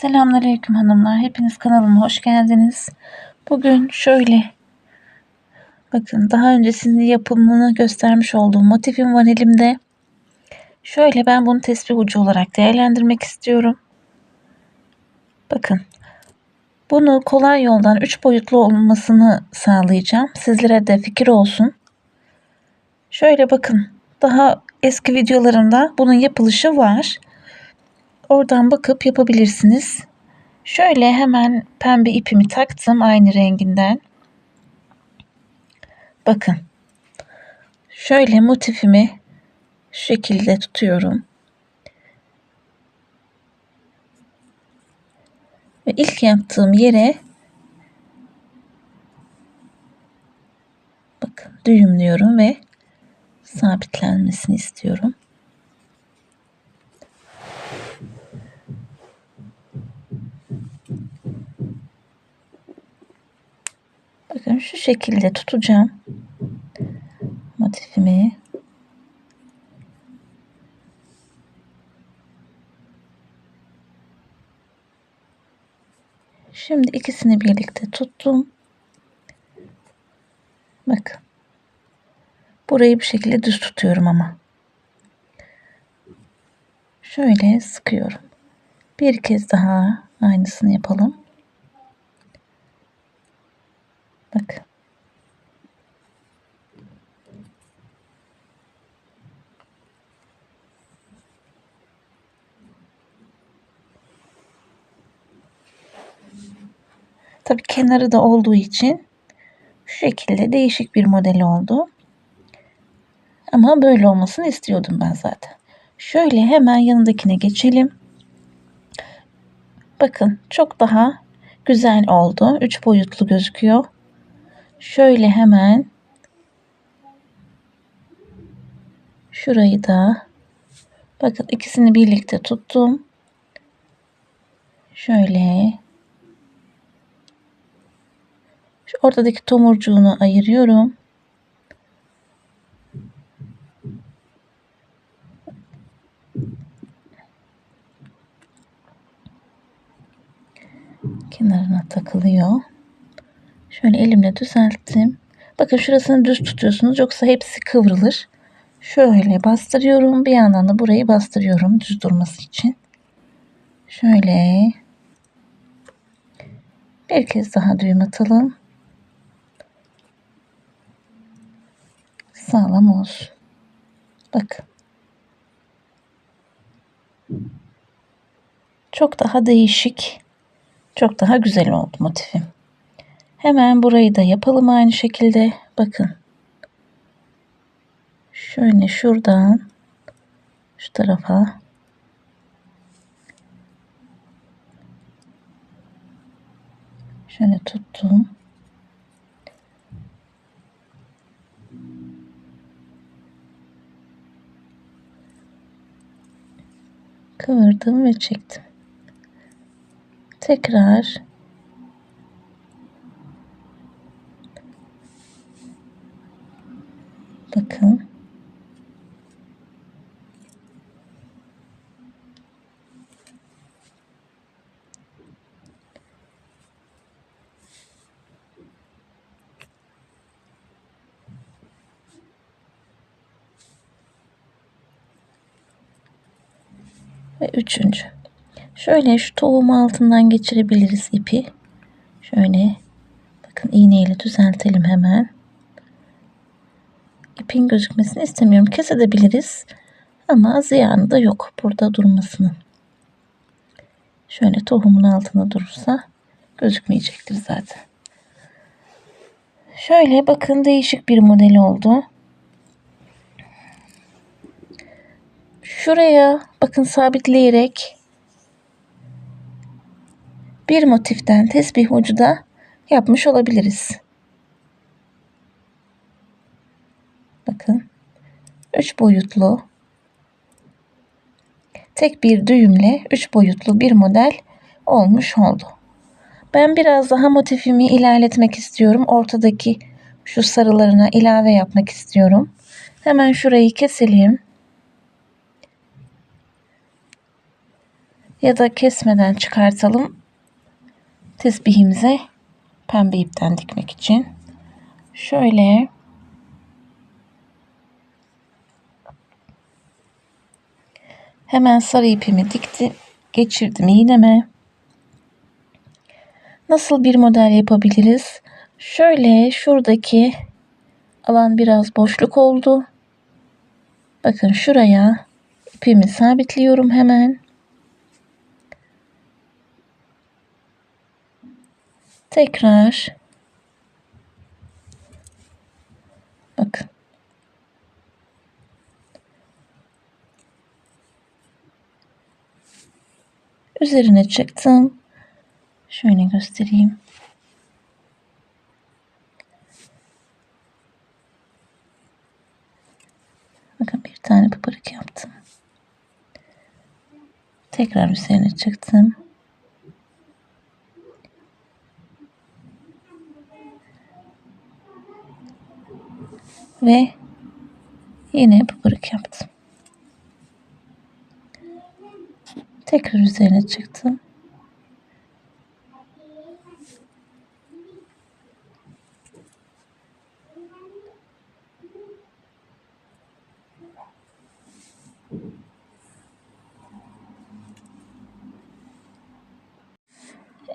Selamünaleyküm hanımlar. Hepiniz kanalıma hoş geldiniz. Bugün şöyle bakın daha önce sizin yapımını göstermiş olduğum motifim var elimde. Şöyle ben bunu tespih ucu olarak değerlendirmek istiyorum. Bakın bunu kolay yoldan 3 boyutlu olmasını sağlayacağım. Sizlere de fikir olsun. Şöyle bakın daha eski videolarımda bunun yapılışı var. Oradan bakıp yapabilirsiniz. Şöyle hemen pembe ipimi taktım aynı renginden. Bakın. Şöyle motifimi şu şekilde tutuyorum. Ve ilk yaptığım yere bakın düğümlüyorum ve sabitlenmesini istiyorum. Bakın şu şekilde tutacağım motifimi. Şimdi ikisini birlikte tuttum. Bakın. Burayı bir şekilde düz tutuyorum ama. Şöyle sıkıyorum. Bir kez daha aynısını yapalım. Bak. Tabi kenarı da olduğu için şu şekilde değişik bir model oldu. Ama böyle olmasını istiyordum ben zaten. Şöyle hemen yanındakine geçelim. Bakın çok daha güzel oldu. Üç boyutlu gözüküyor. Şöyle hemen şurayı da bakın ikisini birlikte tuttum. Şöyle şu ortadaki tomurcuğunu ayırıyorum. kenarına takılıyor. Şöyle elimle düzelttim. Bakın şurasını düz tutuyorsunuz yoksa hepsi kıvrılır. Şöyle bastırıyorum. Bir yandan da burayı bastırıyorum düz durması için. Şöyle bir kez daha düğüm atalım. Sağlam olsun. Bakın. Çok daha değişik, çok daha güzel oldu motifim. Hemen burayı da yapalım aynı şekilde. Bakın. Şöyle şuradan şu tarafa şöyle tuttum. Kıvırdım ve çektim. Tekrar Bakın. Ve üçüncü. Şöyle şu tohum altından geçirebiliriz ipi. Şöyle bakın iğneyle düzeltelim hemen ipin gözükmesini istemiyorum. Kesebiliriz ama ziyanı da yok burada durmasının. Şöyle tohumun altında durursa gözükmeyecektir zaten. Şöyle bakın değişik bir model oldu. Şuraya bakın sabitleyerek bir motiften tesbih ucu da yapmış olabiliriz. Bakın. üç boyutlu tek bir düğümle üç boyutlu bir model olmuş oldu. Ben biraz daha motifimi ilerletmek istiyorum. Ortadaki şu sarılarına ilave yapmak istiyorum. Hemen şurayı keselim. Ya da kesmeden çıkartalım. Tesbihimize pembe ipten dikmek için. Şöyle hemen sarı ipimi dikti, geçirdim iğneme. Nasıl bir model yapabiliriz? Şöyle şuradaki alan biraz boşluk oldu. Bakın şuraya ipimi sabitliyorum hemen. Tekrar bakın. Üzerine çıktım. Şöyle göstereyim. Bakın bir tane pıpırık yaptım. Tekrar üzerine çıktım. Ve yine pıpırık yaptım. Tekrar üzerine çıktım.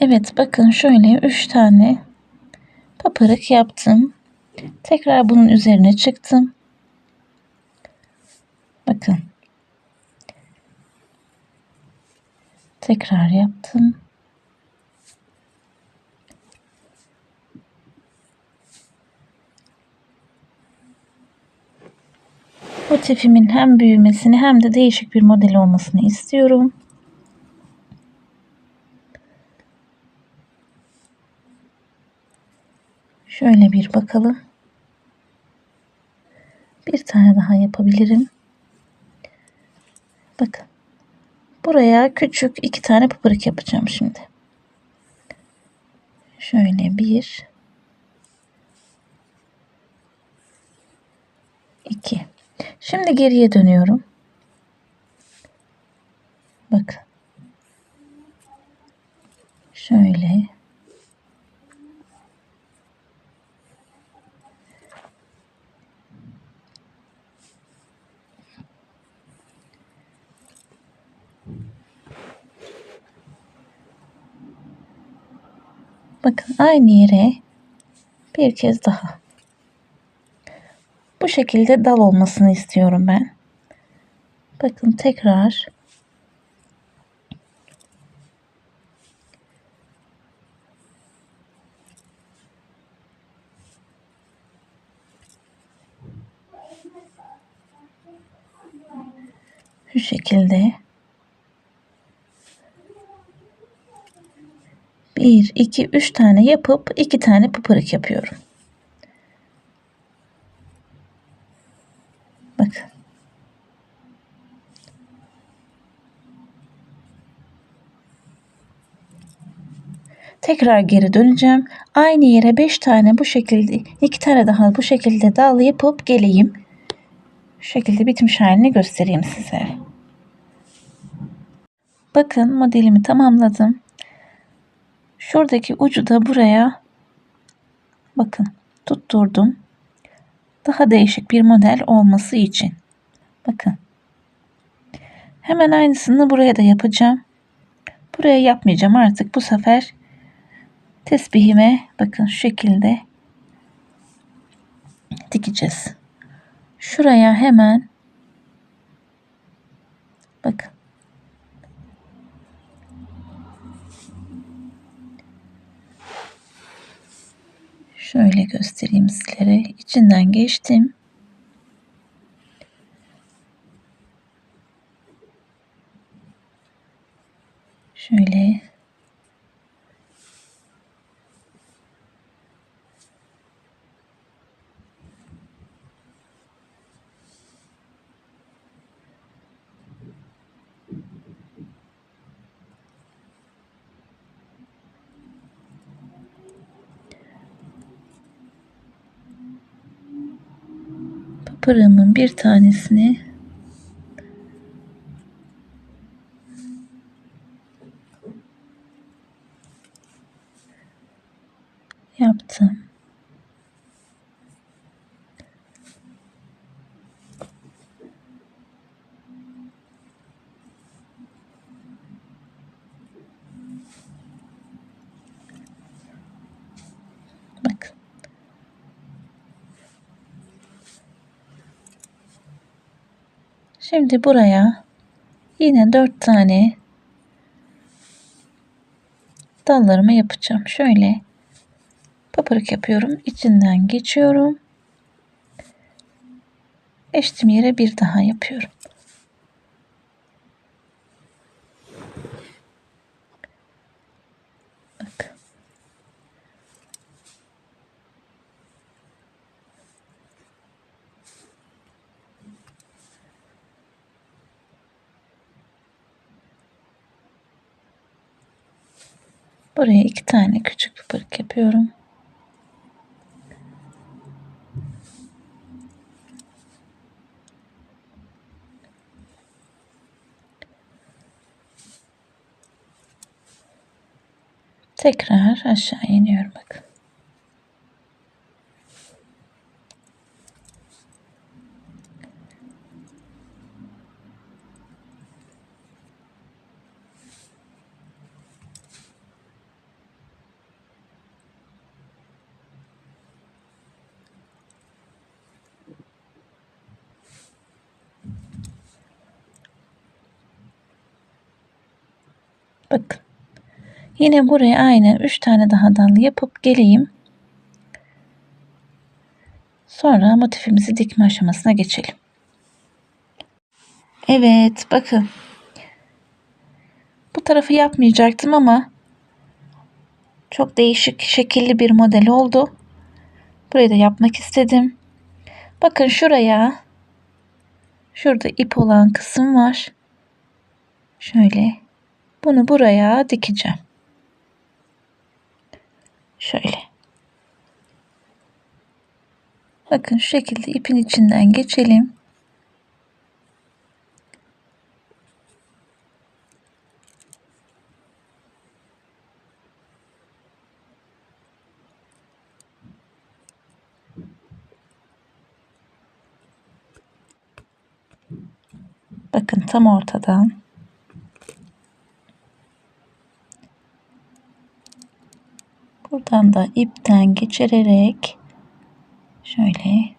Evet bakın şöyle 3 tane paparık yaptım. Tekrar bunun üzerine çıktım. Bakın. Tekrar yaptım. Motifimin hem büyümesini hem de değişik bir model olmasını istiyorum. Şöyle bir bakalım. Bir tane daha yapabilirim. Bakın. Buraya küçük iki tane pıpırık yapacağım şimdi. Şöyle bir. iki. Şimdi geriye dönüyorum. Bakın. Şöyle. Bakın aynı yere bir kez daha. Bu şekilde dal olmasını istiyorum ben. Bakın tekrar şu şekilde 1, 2, 3 tane yapıp 2 tane pıpırık yapıyorum. Bakın. Tekrar geri döneceğim. Aynı yere 5 tane bu şekilde 2 tane daha bu şekilde dal yapıp geleyim. Şu şekilde bitmiş halini göstereyim size. Bakın modelimi tamamladım. Şuradaki ucu da buraya bakın tutturdum. Daha değişik bir model olması için. Bakın. Hemen aynısını buraya da yapacağım. Buraya yapmayacağım artık bu sefer tesbihime bakın şu şekilde dikeceğiz. Şuraya hemen bakın Şöyle göstereyim sizlere. İçinden geçtim. Şöyle pırığımın bir tanesini Yaptım. Bakın. Şimdi buraya yine dört tane dallarımı yapacağım. Şöyle paparak yapıyorum. İçinden geçiyorum. Geçtiğim yere bir daha yapıyorum. Bak. Buraya iki tane küçük pıpırık yapıyorum. Tekrar aşağı iniyorum bak. Bakın. Yine buraya aynı 3 tane daha dal yapıp geleyim. Sonra motifimizi dikme aşamasına geçelim. Evet bakın. Bu tarafı yapmayacaktım ama çok değişik şekilli bir model oldu. Burayı da yapmak istedim. Bakın şuraya şurada ip olan kısım var. Şöyle bunu buraya dikeceğim. Şöyle. Bakın şu şekilde ipin içinden geçelim. Bakın tam ortadan Buradan da ipten geçirerek şöyle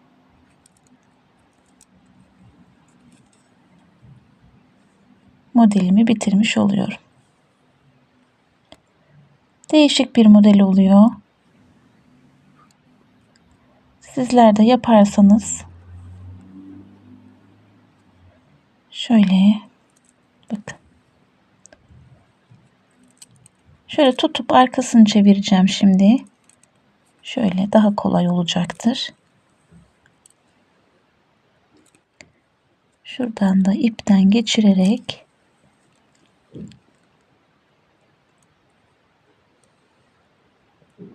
modelimi bitirmiş oluyorum. Değişik bir model oluyor. Sizler de yaparsanız şöyle bakın Şöyle tutup arkasını çevireceğim şimdi. Şöyle daha kolay olacaktır. Şuradan da ipten geçirerek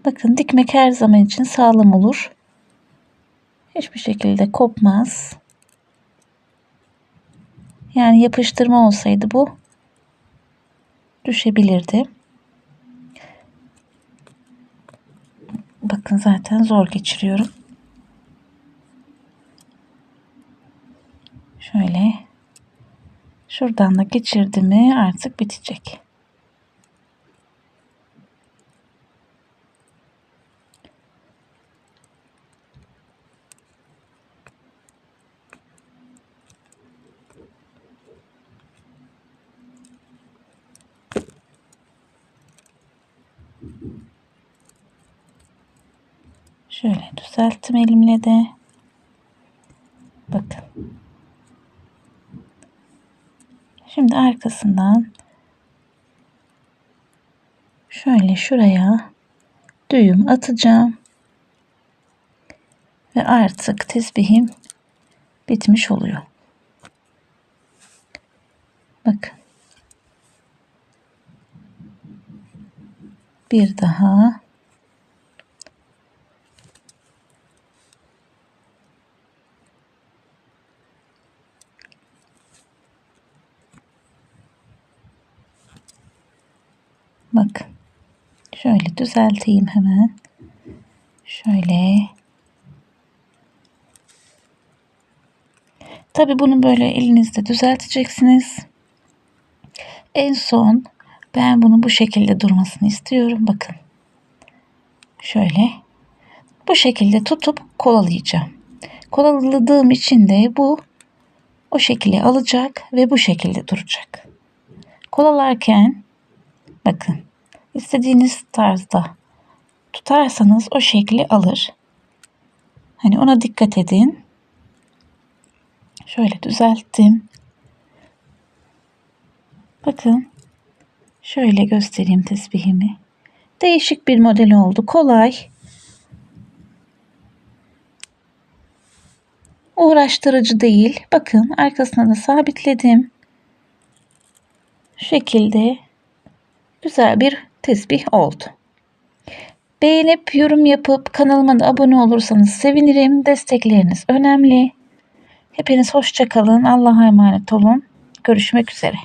Bakın dikmek her zaman için sağlam olur. Hiçbir şekilde kopmaz. Yani yapıştırma olsaydı bu düşebilirdi. Bakın zaten zor geçiriyorum. Şöyle şuradan da geçirdi mi artık bitecek. Şöyle düzelttim elimle de. Bakın. Şimdi arkasından şöyle şuraya düğüm atacağım. Ve artık tesbihim bitmiş oluyor. Bakın. Bir daha Bak. Şöyle düzelteyim hemen. Şöyle. Tabi bunu böyle elinizde düzelteceksiniz. En son ben bunu bu şekilde durmasını istiyorum. Bakın. Şöyle. Bu şekilde tutup kolalayacağım. Kolaladığım için de bu o şekilde alacak ve bu şekilde duracak. Kolalarken bakın istediğiniz tarzda tutarsanız o şekli alır. Hani ona dikkat edin. Şöyle düzelttim. Bakın şöyle göstereyim tesbihimi. Değişik bir model oldu. Kolay. Uğraştırıcı değil. Bakın arkasına da sabitledim. Şu şekilde güzel bir tesbih oldu. Beğenip yorum yapıp kanalıma da abone olursanız sevinirim. Destekleriniz önemli. Hepiniz hoşça kalın. Allah'a emanet olun. Görüşmek üzere.